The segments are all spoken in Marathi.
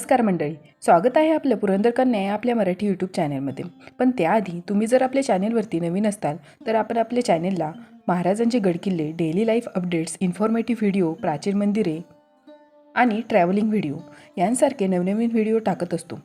नमस्कार मंडळी. स्वागत आहे आपलं पुरंदर कन्या या आपल्या मराठी यूट्यूब चॅनलमध्ये पण त्याआधी तुम्ही जर आपल्या चॅनलवरती नवीन असताल तर आपण आपल्या चॅनलला महाराजांचे गडकिल्ले daily life updates informative video प्राचीन मंदिरे आणि ट्रॅव्हलिंग व्हिडिओ यांसारखे नवनवीन व्हिडिओ टाकत असतो.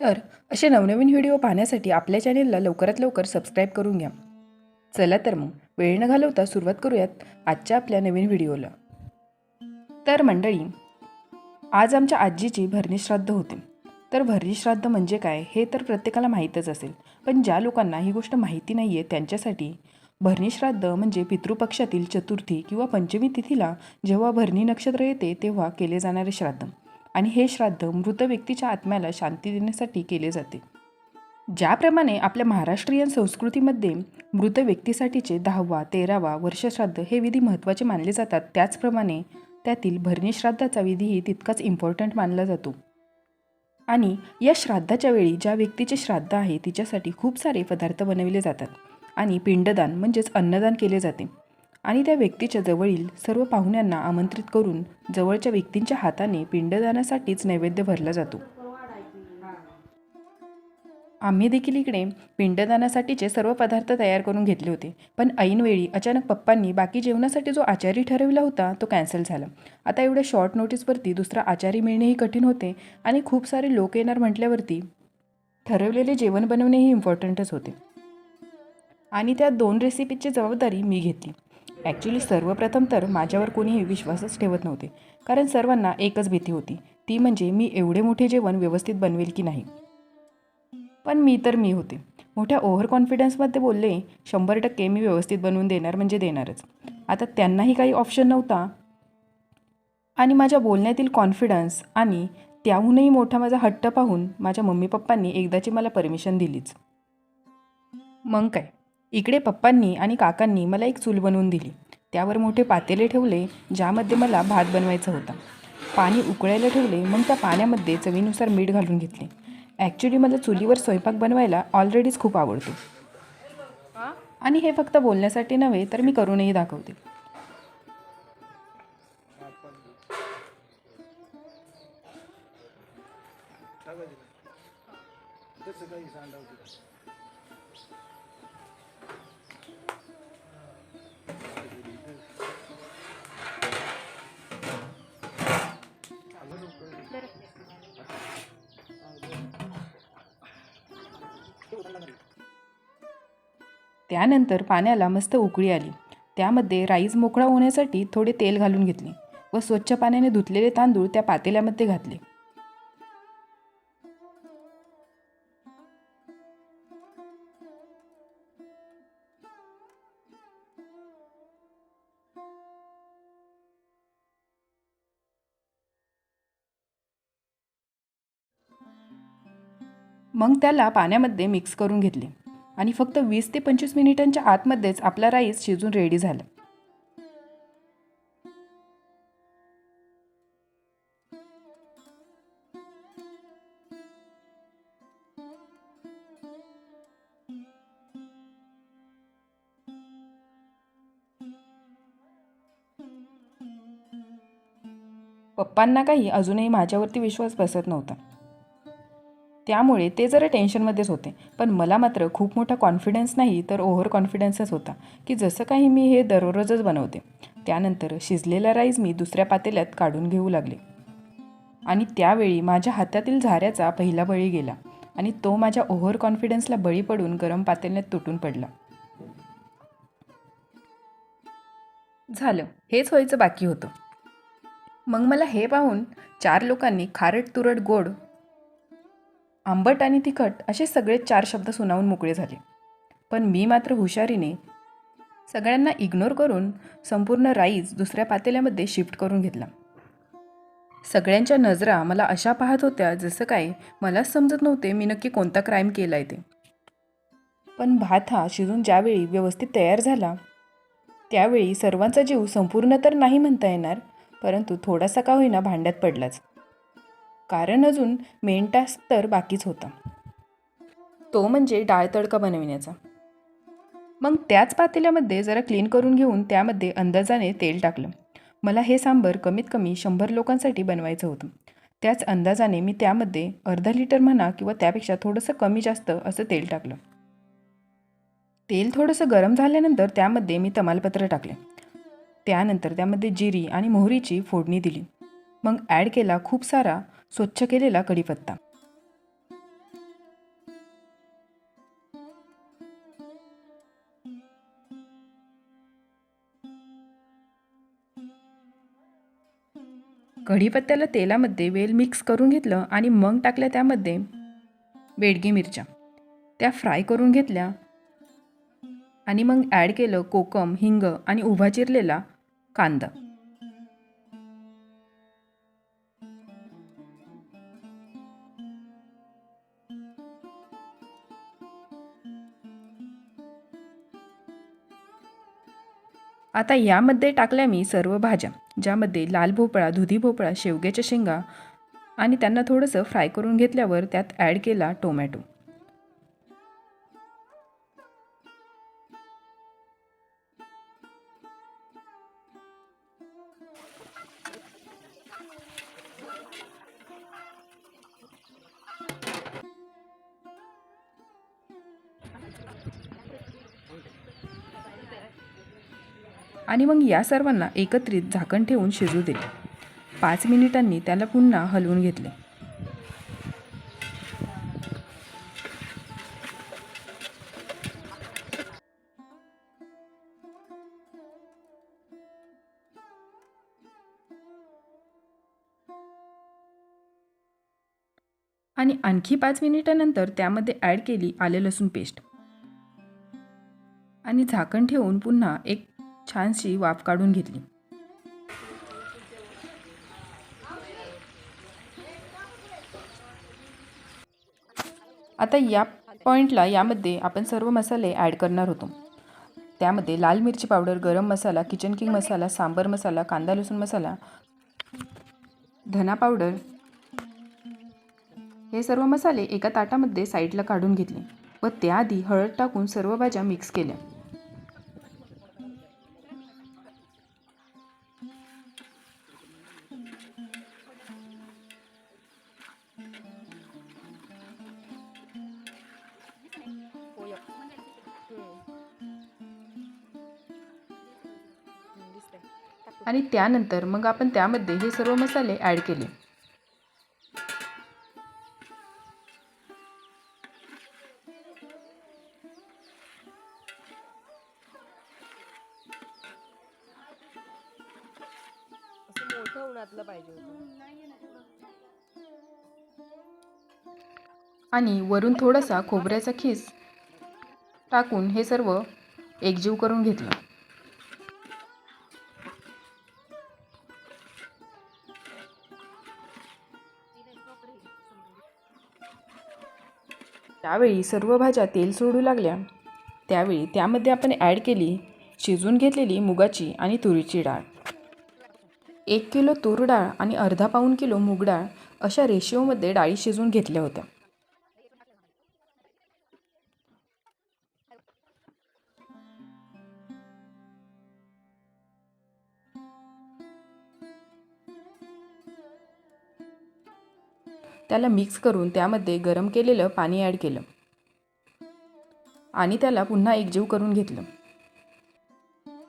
तर असे नवनवीन व्हिडिओ पाहण्यासाठी आपल्या चॅनेलला लवकरात लवकर सबस्क्राईब करून घ्या. चला तर मग वेळ न घालवता सुरुवात करूयात आजच्या आपल्या नवीन व्हिडिओला तर मंडळी आज आमच्या आजीची भरणीश्राद्ध होते. तर भरणीश्राद्ध म्हणजे काय हे तर प्रत्येकाला माहीतच असेल. पण ज्या लोकांना ही गोष्ट माहिती नाही आहे त्यांच्यासाठी भरणीश्राद्ध म्हणजे पितृपक्षातील चतुर्थी किंवा पंचमी तिथीला जेव्हा भरणी नक्षत्र येते तेव्हा केले जाणारे श्राद्ध. आणि हे श्राद्ध मृत व्यक्तीच्या आत्म्याला शांती देण्यासाठी केले जाते. ज्याप्रमाणे आपल्या महाराष्ट्रीयन संस्कृतीमध्ये मृत व्यक्तीसाठीचे दहावा तेरावा वर्षश्राद्ध हे विधी महत्त्वाचे मानले जातात त्याचप्रमाणे त्यातील भरणीश्राद्धाचा विधीही तितकाच इम्पॉर्टंट मानला जातो. आणि या श्राद्धाच्या वेळी ज्या व्यक्तीचे श्राद्ध आहे तिच्यासाठी खूप सारे पदार्थ बनविले जातात. आणि पिंडदान म्हणजेच अन्नदान केले जाते. आणि त्या व्यक्तीच्या जवळील सर्व पाहुण्यांना आमंत्रित करून जवळच्या व्यक्तींच्या हाताने पिंडदानासाठीच नैवेद्य भरला जातो. आम्ही देखील इकडे पिंडदानासाठीचे सर्व पदार्थ तयार करून घेतले होते. पण ऐनवेळी अचानक पप्पांनी बाकी जेवणासाठी जो आचारी ठरविला होता तो कॅन्सल झाला. आता एवढ्या शॉर्ट नोटीसवरती दुसरा आचारी मिळणेही कठीण होते आणि खूप सारे लोक येणार म्हटल्यावरती ठरवलेले जेवण बनवणेही इम्पॉर्टंटच होते. आणि त्या दोन रेसिपीची जबाबदारी मी घेतली. ॲक्च्युली सर्वप्रथम तर माझ्यावर कोणीही विश्वासच ठेवत नव्हते. कारण सर्वांना एकच भीती होती. ती म्हणजे मी एवढे मोठे जेवण व्यवस्थित बनवेल की नाही. पण मी तर मी होते. मोठ्या ओव्हर कॉन्फिडन्समध्ये बोलले शंभर टक्के मी व्यवस्थित बनवून देणार म्हणजे देणारच. आता त्यांनाही काही ऑप्शन नव्हता. आणि माझ्या बोलण्यातील कॉन्फिडन्स आणि त्याहूनही मोठा माझा हट्ट पाहून माझ्या मम्मी पप्पांनी एकदाची मला परमिशन दिलीच. मग काय? इकडे पप्पांनी आणि काकांनी मला एक चूल बनवून दिली. त्यावर मोठे पातेले ठेवले ज्यामध्ये मला भात बनवायचा होता. पाणी उकळायला ठेवले मग त्या पाण्यामध्ये चवीनुसार मीठ घालून घेतले. ॲक्च्युली मला चुलीवर स्वयंपाक बनवायला ऑलरेडीच खूप आवडतो. आणि हे फक्त बोलण्यासाठी नव्हे तर मी करूनही दाखवते. त्यानंतर पाण्याला मस्त उकळी आली. त्यामध्ये राईस मोकळा होण्यासाठी थोडे तेल घालून घेतले व स्वच्छ पाण्याने धुतलेले तांदूळ त्या पातेल्यामध्ये घातले. मग त्याला पाण्यामध्ये मिक्स करून घेतले. आणि फक्त वीस ते पंचवीस मिनिटांच्या आतमध्येच आपला राईस शिजून रेडी झाला. पप्पांना काही अजूनही माझ्यावरती विश्वास बसत नव्हता. त्यामुळे ते जरा टेन्शनमध्येच होते. पण मला मात्र खूप मोठा कॉन्फिडन्स नाही तर ओव्हर कॉन्फिडन्सच होता की जसं काही मी हे दररोजच बनवते. त्यानंतर शिजलेला राईस मी दुसऱ्या पातेल्यात काढून घेऊ लागले. आणि त्यावेळी माझ्या हातातील झाऱ्याचा पहिला बळी गेला आणि तो माझ्या ओव्हर कॉन्फिडन्सला बळी पडून गरम पातेल्यात तुटून पडला. झालं हेच व्हायचं बाकी होतं. मग मला हे पाहून चार लोकांनी खारट तुरट गोड आंबट आणि तिखट असे सगळे चार शब्द सुनावून मोकळे झाले. पण मी मात्र हुशारीने सगळ्यांना इग्नोर करून संपूर्ण राईस दुसऱ्या पातेल्यामध्ये शिफ्ट करून घेतला. सगळ्यांच्या नजरा मला अशा पाहत होत्या जसं काय मलाच समजत नव्हते मी नक्की कोणता क्राईम केला आहे ते. पण भात हा शिजून ज्यावेळी व्यवस्थित तयार झाला त्यावेळी सर्वांचा जीव संपूर्ण तर नाही म्हणता येणार परंतु थोडासा का होईना भांड्यात पडलाच. कारण अजून मेन टास्क तर बाकीच होता. तो म्हणजे डाळ तडका बनविण्याचा. मग त्याच पातेल्यामध्ये जरा क्लीन करून घेऊन त्यामध्ये अंदाजाने तेल टाकलं. मला हे सांबर कमीत कमी शंभर लोकांसाठी बनवायचं होतं. त्याच अंदाजाने मी त्यामध्ये अर्धा लिटर म्हणा किंवा त्यापेक्षा थोडंसं कमी जास्त असं तेल टाकलं. तेल थोडंसं गरम झाल्यानंतर त्यामध्ये मी तमालपत्र टाकले. त्यानंतर त्यामध्ये जिरी आणि मोहरीची फोडणी दिली. मग ॲड केला खूप सारा स्वच्छ केलेला कढीपत्ता. कढीपत्त्याला तेलामध्ये वेल मिक्स करून घेतलं आणि मग टाकल्या त्यामध्ये बेडगी मिरच्या. त्या फ्राय करून घेतल्या आणि मग ॲड केलं कोकम हिंग आणि उभा चिरलेला कांदा. आता यामध्ये टाकल्या मी सर्व भाज्या ज्यामध्ये लाल भोपळा दुधी भोपळा शेवग्याच्या शेंगा आणि त्यांना थोडंसं फ्राय करून घेतल्यावर त्यात ॲड केला टोमॅटो. आणि मग या सर्वांना एकत्रित झाकण ठेवून शिजू दिले. पाच मिनिटांनी त्याला पुन्हा हलवून घेतले. आणि आणखी पाच मिनिटानंतर त्यामध्ये ॲड केली आले लसूण पेस्ट. आणि झाकण ठेवून पुन्हा एक छानशी वाफ काढून घेतली. आता या पॉईंटला यामध्ये आपण सर्व मसाले ॲड करणार होतो. त्यामध्ये लाल मिरची powder garam masala Kitchen King masala sambar masala कांदा लसूण मसाला धना पावडर हे सर्व मसाले एका ताटामध्ये साईडला काढून घेतले व त्याआधी हळद टाकून सर्व भाज्या मिक्स केल्या. आणि त्यानंतर मग आपण त्यामध्ये हे सर्व मसाले ॲड केले. आणि वरून थोडासा खोबऱ्याचा खीस टाकून हे सर्व एकजीव करून घेतलं. त्यावेळी सर्व भाज्या तेल सोडू लागल्या. त्यावेळी त्यामध्ये आपण ॲड केली शिजून घेतलेली मुगाची आणि तुरीची डाळ. एक किलो तूर डाळ आणि अर्धा पाऊण किलो मूग डाळ अशा रेशिओमध्ये डाळी शिजवून घेतल्या होत्या. त्याला मिक्स करून त्यामध्ये गरम केलेलं पाणी ॲड केलं. आणि त्याला पुन्हा एकजीव करून घेतलं.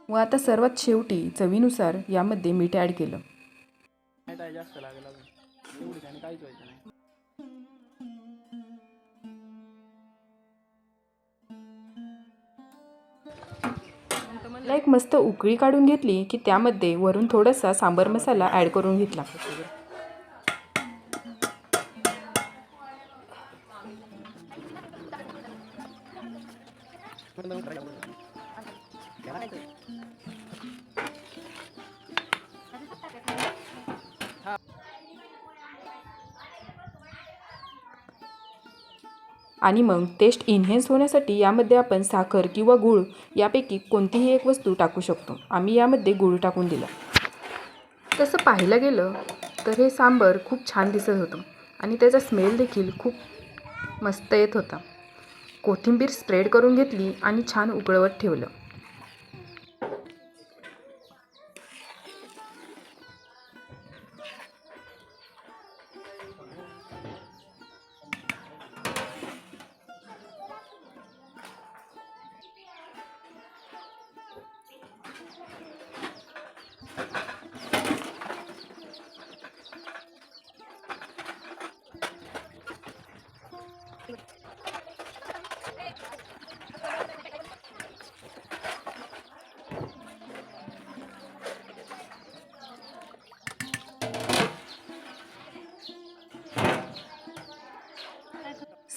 व आता सर्वात शेवटी चवीनुसार यामध्ये मीठ ॲड केलं. नाही एक मस्त उकळी काढून घेतली की त्यामध्ये वरून थोडासा सांबर मसाला ॲड करून घेतला. आणि मग टेस्ट इन्हेन्स होण्यासाठी यामध्ये आपण साखर किंवा गूळ यापैकी कोणतीही एक वस्तू टाकू शकतो. आम्ही यामध्ये गूळ टाकून दिला. तसं पाहायला गेलं तर हे सांबर खूप छान दिसत होतं आणि त्याचा स्मेल देखील खूप मस्त येत होता. कोथिंबीर स्प्रेड करून घेतली आणि छान उकळवत ठेवलं.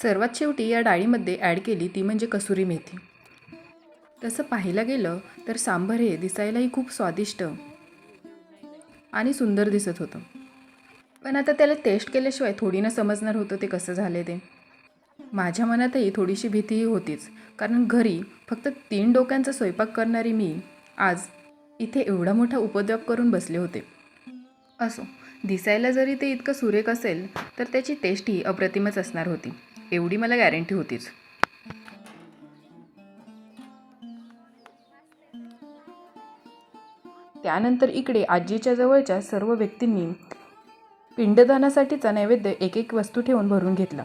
सर्वात शेवटी या डाळीमध्ये ॲड केली ती म्हणजे कसुरी मेथी. तसं पाहायला गेलं तर सांबर हे दिसायलाही खूप स्वादिष्ट आणि सुंदर दिसत होतं. पण आता त्याला टेस्ट केल्याशिवाय थोडी ना समजणार होतं ते कसं झाले ते. माझ्या मनातही थोडीशी भीतीही होतीच कारण घरी फक्त तीन डोक्यांचा स्वयंपाक करणारी मी आज इथे एवढा मोठा उपद्रव करून बसले होते. असो दिसायला जरी ते इतकं सुरेख असेल तर त्याची टेस्टही अप्रतिमच असणार होती. एवढी मला गॅरंटी होतीच. त्यानंतर इकडे आजीच्या जवळच्या सर्व व्यक्तींनी पिंडदानासाठीचा नैवेद्य एक एक वस्तू ठेवून भरून घेतला.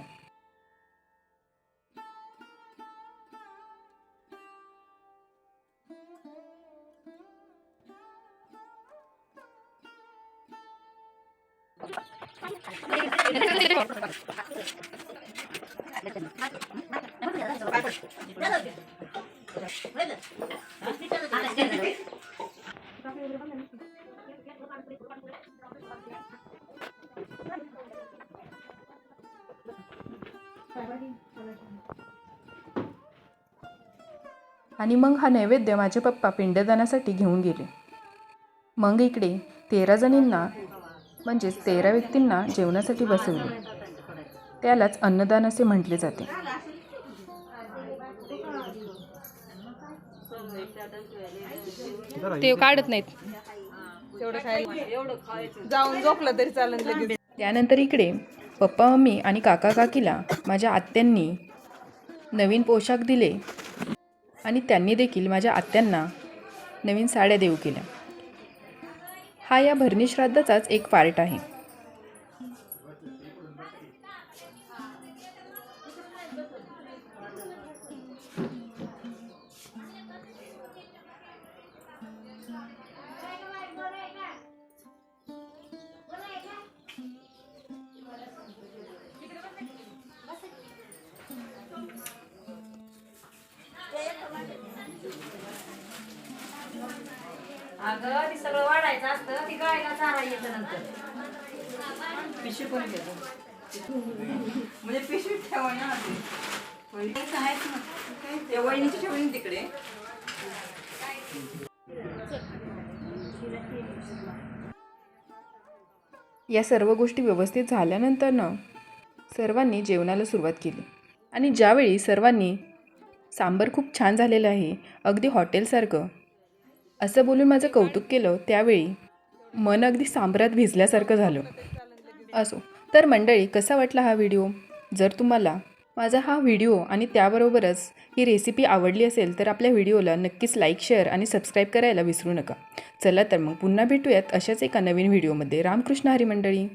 आणि मग हा नैवेद्य माझे पप्पा पिंडदानासाठी घेऊन गेले. मग इकडे तेरा जणींना म्हणजेच तेरा व्यक्तींना जेवणासाठी बसवले. त्यालाच अन्नदान असे म्हटले जाते. ते काढत नाहीत. तेवढं जाऊन झोपलं तरी चालेल लगेच. त्यानंतर इकडे पप्पा मम्मी आणि काका काकीला माझ्या आत्यांनी नवीन पोशाख दिले. आणि त्यांनी देखील माझ्या आत्यांना नवीन साड्या देऊ केल्या. हा या भरणी श्राद्धाचाच एक पार्ट आहे. अगं ती सगळं वाढायचं असतं ती गायला चारा येतं नंतर. पिशवी कोणी घेतो? म्हणजे पिशवी ठेवा ना. ते वहिनीची तिकडे. या सर्व गोष्टी व्यवस्थित झाल्यानंतरनं सर्वांनी जेवणाला सुरुवात केली. आणि ज्यावेळी सर्वांनी सांबर खूप छान झालेलं आहे अगदी हॉटेलसारखं असं बोलून माझं कौतुक केलं त्यावेळी. मन अगदी सांबरात भिजल्यासारखं झालं. असो तर मंडळी कसा वाटला हा व्हिडिओ? जर तुम्हाला माझा हा व्हिडिओ आणि त्याबरोबरच ही रेसिपी आवडली असेल तर आपल्या व्हिडिओला नक्कीच लाईक शेअर आणि सबस्क्राईब करायला विसरू नका. चला तर मग पुन्हा भेटूयात अशाच एका नवीन व्हिडिओमध्ये. रामकृष्ण हरी मंडळी.